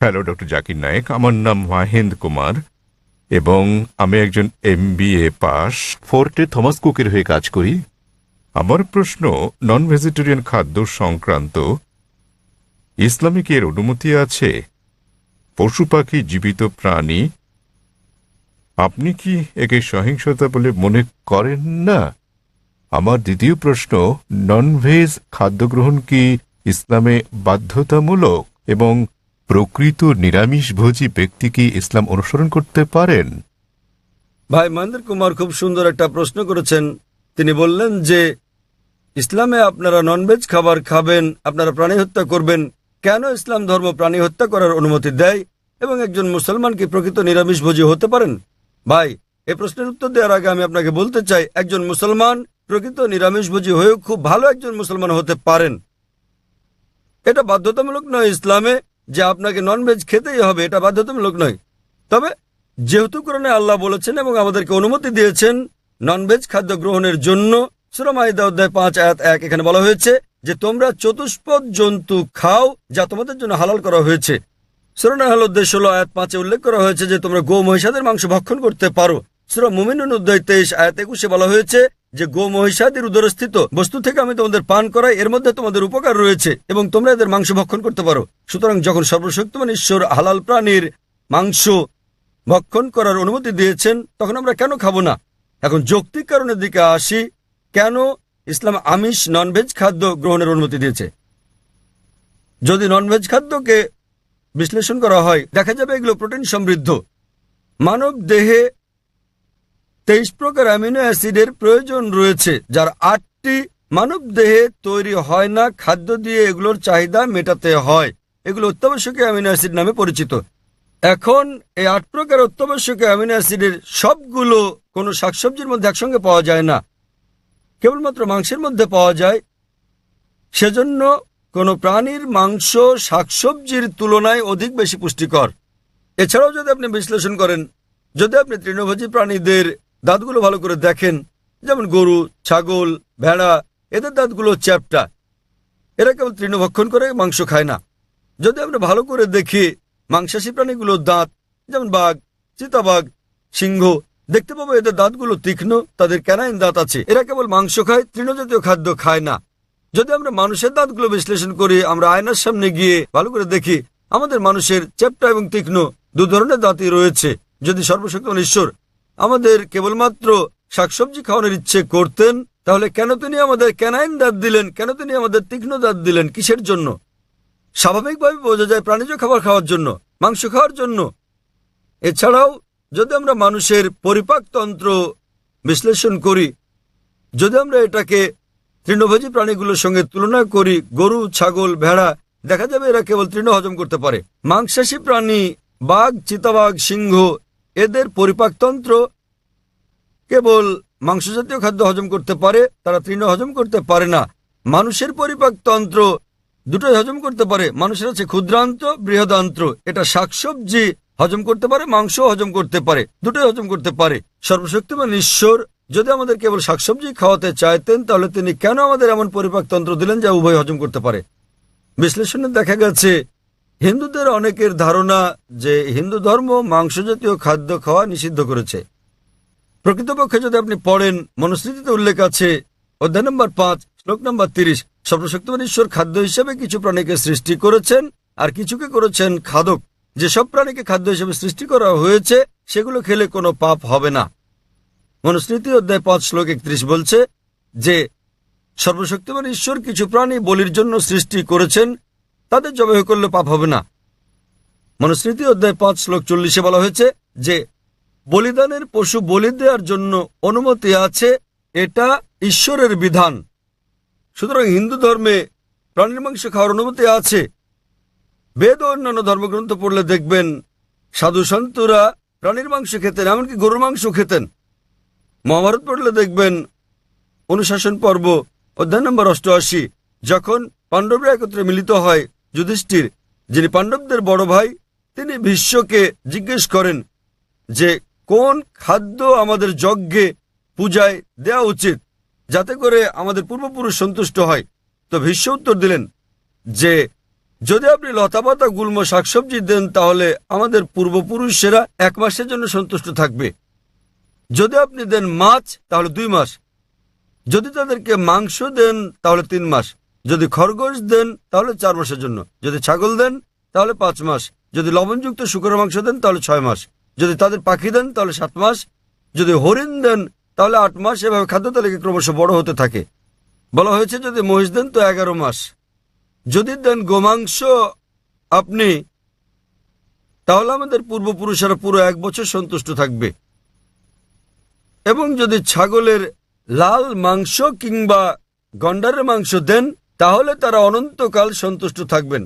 Hello doctor Zakir Naik আমার নাম মাহেন্দ কুমার এবং আমি একজন এমবিএ পাস। ফোর্টে থমাস কুকের হয়ে কাজ করি। আমার প্রশ্ন নন ভেজিটেরিয়ান খাদ্য সংক্রান্ত ইসলামিক এর অনুমতি আছে? পশু পাখি জীবিত প্রাণী আপনি কি একে সহিংসতা বলে মনে করেন না? আমার দ্বিতীয় প্রশ্ন ননভেজ খাদ্য গ্রহণ কি ইসলামে বাধ্যতামূলক? এবং প্রকৃত নিরামিষভোজী ব্যক্তি কি ইসলাম অনুসরণ করতে পারেন? ভাই মহেন্দ্র কুমার খুব সুন্দর একটা প্রশ্ন করেছেন। তিনি বললেন যে, ইসলামে আপনারা ননভেজ খাবার খাবেন, আপনারা প্রাণী হত্যা করবেন, কেন ইসলাম ধর্ম প্রাণী হত্যা করার অনুমতি দেয় এবং একজন মুসলমান কি প্রকৃত নিরামিষভোজী হতে পারেন? ভাই, এ প্রশ্নের উত্তর দেওয়ার আগে আমি আপনাকে বলতে চাই, একজন মুসলমান প্রকৃত নিরামিষভোজী হয়েও খুব ভালো একজন মুসলমান হতে পারেন। এটা বাধ্যতামূলক নয়, ইসলামে যে আপনাকে ননভেজ খেতেই হবে, এটা বাধ্যতামূলক নয়। তবে যেহেতু কোরআনে আল্লাহ বলেছেন এবং আমাদেরকে অনুমতি দিয়েছেন ননভেজ খাদ্য গ্রহণের জন্য সুরমাইদা অধ্যায় পাঁচ, আয়াত এক, এখানে বলা হয়েছে যে তোমরা চতুষ্পদ জন্তু খাও যা তোমাদের জন্য হালাল করা হয়েছে। সুরনা হল উদ্দেশ্য ষোলো, আয়াত পাঁচে উল্লেখ করা হয়েছে যে তোমরা গো মহিষাদের মাংস ভক্ষণ করতে পারো। সুরা মুমিনুন অধ্যায় তেইশ, আয়াত একুশে বলা হয়েছে যে গো মহিষাদের উদরস্থিত বস্তু থেকে আমি তোমাদের পান করাই, এর মধ্যে তোমাদের উপকার রয়েছে এবং তোমরা এদের মাংস ভক্ষণ করতে পারো। সুতরাং যখন সর্বশক্তিমান ঈশ্বর হালাল প্রাণীর মাংস ভক্ষণ করার অনুমতি দিয়েছেন, তখন আমরা কেন খাব না? এখন যৌক্তিক কারণের দিকে আসি, কেন ইসলাম আমিষ ননভেজ খাদ্য গ্রহণের অনুমতি দিয়েছে? যদি ননভেজ খাদ্যকে বিশ্লেষণ করা হয়, দেখা যাবে এগুলো প্রোটিন সমৃদ্ধ। মানব দেহে তেইশ প্রকার অ্যামিনো অ্যাসিডের প্রয়োজন রয়েছে, যার আটটি মানব দেহে তৈরি হয় না, খাদ্য দিয়ে এগুলোর চাহিদা মেটাতে হয়। এগুলো অত্যাবশ্যকীয় অ্যামিনো অ্যাসিড নামে পরিচিত। এখন এই আট প্রকার অত্যাবশ্যকীয় অ্যামিনো অ্যাসিডের সবগুলো কোনো শাকসবজির মধ্যে একসঙ্গে পাওয়া যায় না। কেবলমাত্র মাংসের মধ্যে পাওয়া যায়। সেজন্য কোনো প্রাণীর মাংস শাকসবজির তুলনায় অধিক বেশি পুষ্টিকর। এছাড়াও যদি আপনি বিশ্লেষণ করেন, যদি আপনি তৃণভোজী প্রাণীদের দাঁতগুলো ভালো করে দেখেন। যেমন গরু, ছাগল, ভেড়া, এদের দাঁতগুলো চ্যাপটা এরা কেবল তৃণভক্ষণ করে, মাংস খায় না। যদি আমরা ভালো করে দেখি, মাংসাশী প্রাণীগুলোর দাঁত, যেমন বাঘ, চিতাবাঘ, সিংহ, দেখতে পাবো এদের দাঁতগুলো তীক্ষ্ণ, তাদের ক্যানাইন দাঁত আছে। এরা কেবল মাংস খায়, তৃণজাতীয় খাদ্য খায় না। যদি আমরা মানুষের দাঁতগুলো বিশ্লেষণ করি, আমরা আয়নার সামনে গিয়ে ভালো করে দেখি, আমাদের মানুষের চ্যাপটা এবং তীক্ষ্ণ দু ধরনের দাঁতই রয়েছে। যদি সর্বশক্তিমান ঈশ্বর আমাদের কেবলমাত্র শাকসবজি খাওয়ানোর ইচ্ছে করতেন, তাহলে কেন তিনি আমাদের ক্যানাইন দাঁত দিলেন? কেন তিনি আমাদের তীক্ষ্ণ দাঁত দিলেন? কিসের জন্য? স্বাভাবিকভাবে বোঝা যায় প্রাণীজ খাবার খাওয়ার জন্য, মাংস খাওয়ার জন্য। এছাড়াও, যদি আমরা মানুষের পরিপাকতন্ত্র বিশ্লেষণ করি, যদি আমরা এটাকে তৃণভোজী প্রাণীগুলোর সঙ্গে তুলনা করি, গরু, ছাগল, ভেড়া, দেখা যাবে এরা কেবল তৃণ হজম করতে পারে। মাংসাশী প্রাণী, বাঘ, চিতাবাঘ, সিংহ এদের পরিপাকতন্ত্র কেবল মাংসজাতীয় খাদ্য হজম করতে পারে, তারা তৃণ হজম করতে পারে না। মানুষের পরিপাকতন্ত্র দুটোই হজম করতে পারে। মানুষের আছে ক্ষুদ্রান্ত বৃহদান্ত্র এটা শাকসবজি হজম করতে পারে মাংস হজম করতে পারে, দুটোই হজম করতে পারে। সর্বশক্তিমান ঈশ্বর যদি আমাদের কেবল শাকসবজি খাওয়াতে চাইতেন, তাহলে তিনি কেন আমাদের এমন পরিপাকতন্ত্র দিলেন যা উভয় হজম করতে পারে? বিশ্লেষণে দেখা গেছে হিন্দুদের অনেকের ধারণা যে হিন্দু ধর্ম মাংস জাতীয় খাদ্য খাওয়া নিষিদ্ধ করেছে। প্রকৃতপক্ষে যদি আপনি পড়েন, মনুস্মৃতিতে উল্লেখ আছে, অধ্যায় নম্বর পাঁচ, শ্লোক নম্বর তিরিশ সর্বশক্তিমান ঈশ্বর খাদ্য হিসেবে কিছু প্রাণীকে সৃষ্টি করেছেন আর কিছুকে করেছেন খাদক। যেসব প্রাণীকে খাদ্য হিসেবে সৃষ্টি করা হয়েছে, সেগুলো খেলে কোনো পাপ হবে না। মনুস্মৃতি অধ্যায় পাঁচ, শ্লোক একত্রিশ বলছে যে সর্বশক্তিমান ঈশ্বর কিছু প্রাণী বলির জন্য সৃষ্টি করেছেন তাদের জবাই করলে পাপ হবে না। মনুস্মৃতি অধ্যায় পাঁচ, শ্লোক চল্লিশে বলা হয়েছে যে, বলিদানের পশু বলি দেওয়ার জন্য অনুমতি আছে, এটা ঈশ্বরের বিধান। সুতরাং হিন্দু ধর্মে প্রাণীর মাংস খাওয়ার অনুমতি আছে। বেদ ও অন্যান্য ধর্মগ্রন্থ পড়লে দেখবেন, সাধু সন্তরা প্রাণীর মাংস খেতেন, এমনকি গরুর মাংস খেতেন। মহাভারত পড়লে দেখবেন, অনুশাসন পর্ব, অধ্যায় নম্বর অষ্টআশি, যখন পাণ্ডবরা একত্রে মিলিত হয় যুধিষ্ঠির, যিনি পাণ্ডবদের বড় ভাই, তিনি বিশ্বকে জিজ্ঞেস করেন যে, কোন খাদ্য আমাদের যজ্ঞে পূজায় দেওয়া উচিত যাতে করে আমাদের পূর্বপুরুষ সন্তুষ্ট হয়? তো ভীষ্ম উত্তর দিলেন যে, যদি আপনি লতাপাতা, গুল্ম, শাকসবজি দেন, তাহলে আমাদের পূর্বপুরুষেরা এক মাসের জন্য সন্তুষ্ট থাকবে। যদি আপনি দেন মাছ, তাহলে দুই মাস। যদি তাদেরকে মাংস দেন, তাহলে তিন মাস। যদি খরগোশ দেন, তাহলে চার মাসের জন্য। যদি ছাগল দেন, তাহলে পাঁচ মাস। যদি লবণযুক্ত শুকরের মাংস দেন, তাহলে ছয় মাস। যদি তাদের পাখি দেন, তাহলে সাত মাস। যদি হরিণ দেন, তাহলে আট মাস। এভাবে খাদ্য তালিকা ক্রমশ বড় হতে থাকে। বলা হয়েছে, যদি মহিষ দেন, তো এগারো মাস। যদি দেন গোমাংস আপনি, তাহলে আমাদের পূর্বপুরুষেরা পুরো এক বছর সন্তুষ্ট থাকবে। এবং যদি ছাগলের লাল মাংস কিংবা গন্ডারের মাংস দেন তাহলে তারা অনন্তকাল সন্তুষ্ট থাকবেন।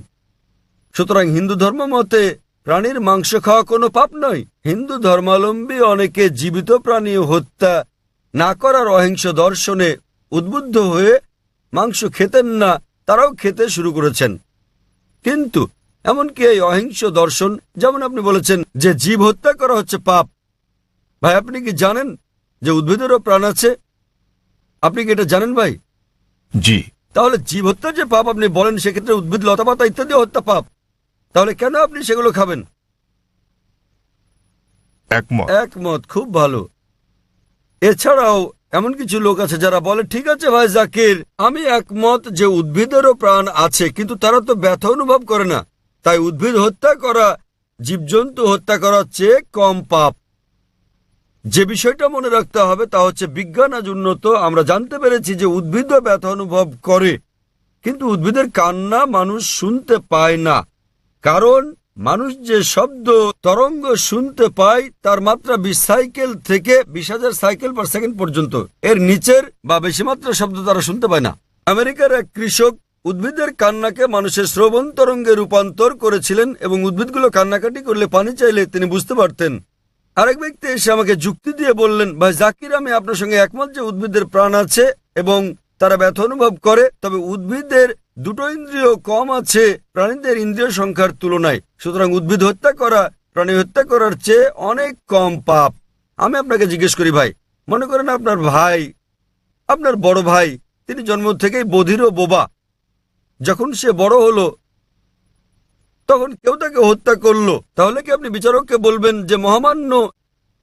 সুতরাং হিন্দু ধর্ম মতে প্রাণীর মাংস খাওয়া কোনো পাপ নয়। হিন্দু ধর্মাবলম্বী অনেকে জীবিত প্রাণী হত্যা না করার অহিংস দর্শনে উদ্বুদ্ধ হয়ে মাংস খেতেন না, তারাও খেতে শুরু করেছেন। কিন্তু এমনকি এই অহিংস দর্শন, যেমন আপনি বলেছেন যে জীব হত্যা করা হচ্ছে পাপ। ভাই, আপনি কি জানেন যে উদ্ভিদেরও প্রাণ আছে? আপনি কি এটা জানেন ভাই? জি। তাহলে জীব হত্যা যে পাপ আপনি বলেন সেক্ষেত্রে উদ্ভিদ লতাপাতা ইত্যাদি হত্যা পাপ। তাহলে কেন আপনি সেগুলো খাবেন? একমত। একমত খুব ভালো। এছাড়াও এমন কিছু লোক আছে যারা বলে ঠিক আছে ভাই জাকির আমি একমত যে উদ্ভিদেরও প্রাণ আছে কিন্তু তারা তো ব্যথা অনুভব করে না। তাই উদ্ভিদ হত্যা করা জীবজন্তু হত্যা করার চেয়ে কম পাপ। যে বিষয়টা মনে রাখতে হবে তা হচ্ছে বিজ্ঞান আজ উন্নত। আমরা জানতে পেরেছি যে উদ্ভিদও ব্যথা অনুভব করে। কিন্তু উদ্ভিদের কান্না মানুষ শুনতে পায় না। কারণ মানুষ যে শব্দ, তরঙ্গ শুনতে পায়, তার মাত্রা বিশ সাইকেল থেকে বিশ হাজার সাইকেল পার সেকেন্ড পর্যন্ত। এর নিচের বা বেশি মাত্রা শব্দ তারা শুনতে পায় না। আমেরিকার এক কৃষক উদ্ভিদের কান্নাকে মানুষের শ্রবণ তরঙ্গে রূপান্তর করেছিলেন এবং উদ্ভিদগুলো কান্নাকাটি করলে পানি চাইলে তিনি বুঝতে পারতেন। আরেক ব্যক্তি এসে আমাকে যুক্তি দিয়ে বললেন, ভাই জাকির, আমি আপনার সঙ্গে একমত যে উদ্ভিদের প্রাণ আছে এবং তারা ব্যথা অনুভব করে, তবে উদ্ভিদের দুটো ইন্দ্রিয় কম আছে, প্রাণীদের ইন্দ্রিয় সংখ্যার তুলনায়। সুতরাং উদ্ভিদ হত্যা করা, প্রাণী হত্যা করার চেয়ে অনেক কম পাপ। আমি আপনাকে জিজ্ঞেস করি, ভাই, মনে করেন আপনার ভাই, আপনার বড় ভাই, তিনি জন্ম থেকেই বধির ও বোবা। যখন সে বড় হলো তখন কেউ তাকে হত্যা করল। তাহলে কি আপনি বিচারককে বলবেন যে, মহামান্য,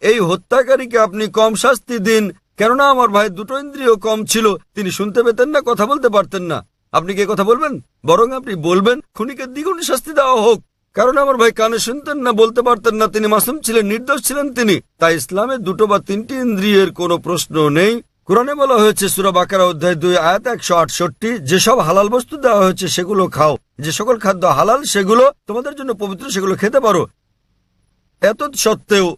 এই হত্যাকারীকে আপনি কম শাস্তি দিন, কেননা আমার ভাই দুটো ইন্দ্রিয় কম ছিল, তিনি শুনতে পেতেন না, কথা বলতে পারতেন না। আপনি কি কথা বলবেন? বরং আপনি বলবেন, খুনিকে দ্বিগুণ শাস্তি দেওয়া হোক। কারণ আমার ভাই কানে শুনতেন না, বলতে পারতেন না, তিনি মাসুম ছিলেন, নির্দোষ ছিলেন তিনি। তাই ইসলামে দুটো বা তিনটি ইন্দ্রিয়ের কোনো প্রশ্ন নেই। কোরআনে বলা হয়েছে, সুরা বাকারা অধ্যায় দুই, আয়াত একশো আটষট্টি, যেসব হালাল বস্তু দেওয়া হয়েছে, সেগুলো খাও। যে সকল খাদ্য হালাল, সেগুলো তোমাদের জন্য পবিত্র, সেগুলো খেতে পারো। এত সত্ত্বেও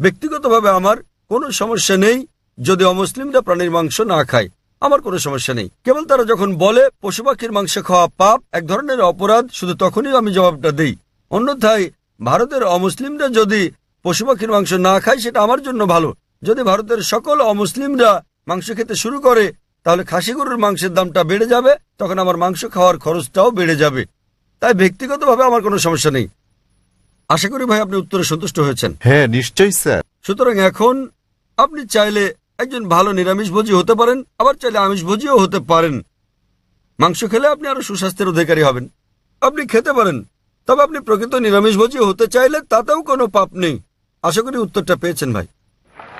ব্যক্তিগতভাবে আমার কোনো সমস্যা নেই যদি অমুসলিমরা প্রাণীর মাংস না খায়। আমার কোনো সমস্যা নেই। কেবল তারা যখন বলে, পশু পাখির মাংস খাওয়া পাপ, এক ধরনের অপরাধ শুধু তখনই আমি জবাবটা দিই। অন্যথায় ভারতের অমুসলিমরা যদি পশু পাখির মাংস না খায়, সেটা আমার জন্য ভালো। যদি ভারতের সকল অমুসলিমরা মাংস খেতে শুরু করে তাহলে খাসি গরুর মাংসের দামটা বেড়ে যাবে তখন আমার মাংস খাওয়ার খরচটাও বেড়ে যাবে। তাই ব্যক্তিগতভাবে আমার কোনো সমস্যা নেই। আশা করি ভাই আপনি উত্তরে সন্তুষ্ট হয়েছেন। হ্যাঁ নিশ্চয়ই স্যার। সুতরাং এখন আপনি চাইলে একজন ভালো নিরামিষভোজী হতে পারেন আবার চাইলে আমিষভোজীও হতে পারেন। মাংস খেলে আপনি আরও সুস্বাস্থ্যের অধিকারী হবেন। আপনি খেতে পারেন তবে আপনি প্রকৃত নিরামিষভোজী হতে চাইলে তাতেও কোনো পাপ নেই। আশা করি উত্তরটা পেয়েছেন ভাই।